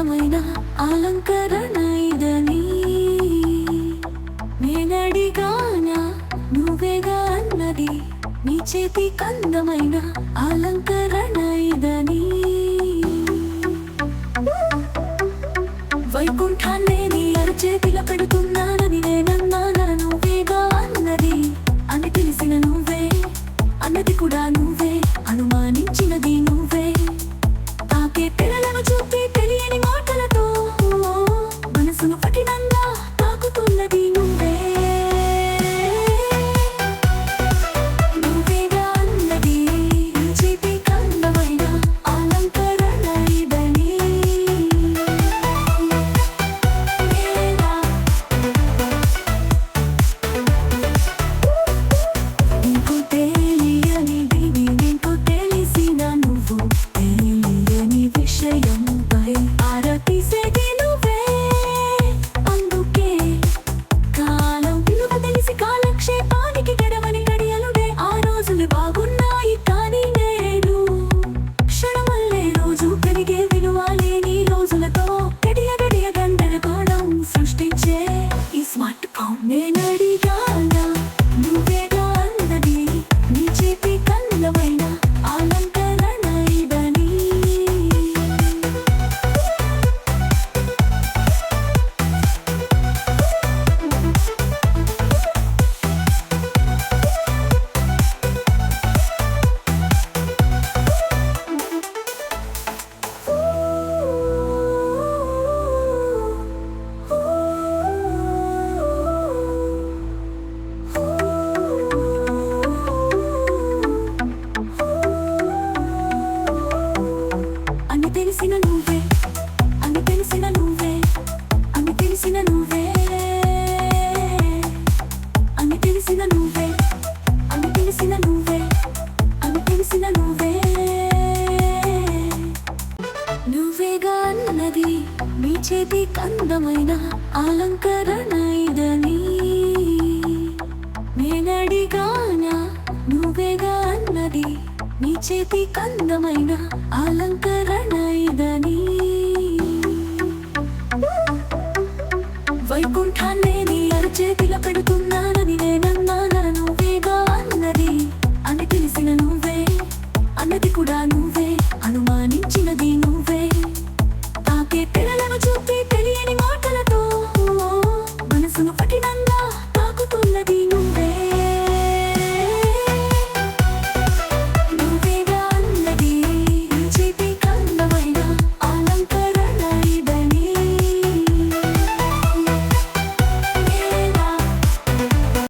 అన్నది అలంకరణ ఇదని నేనడిగానా నువ్వేగా అన్నది నీ చేతి కందమైన అలంకరణ ఇదని వైకుంఠాన్ని నీ అరచేతిలో நினடி తెలిసిన నువ్వే అని తెలిసిన నువ్వే అని తెలిసిన నువ్వే అని తెలిసిన నువ్వే అని తెలిసిన నువ్వే అని తెలిసిన నువ్వే నువ్వేగా అన్నది మీ చేతి కందమైన అలంకరణ ఇదని నేనడిగానా నువ్వేగా అన్నది నీ చేతి కందమైన అన్నది కూడా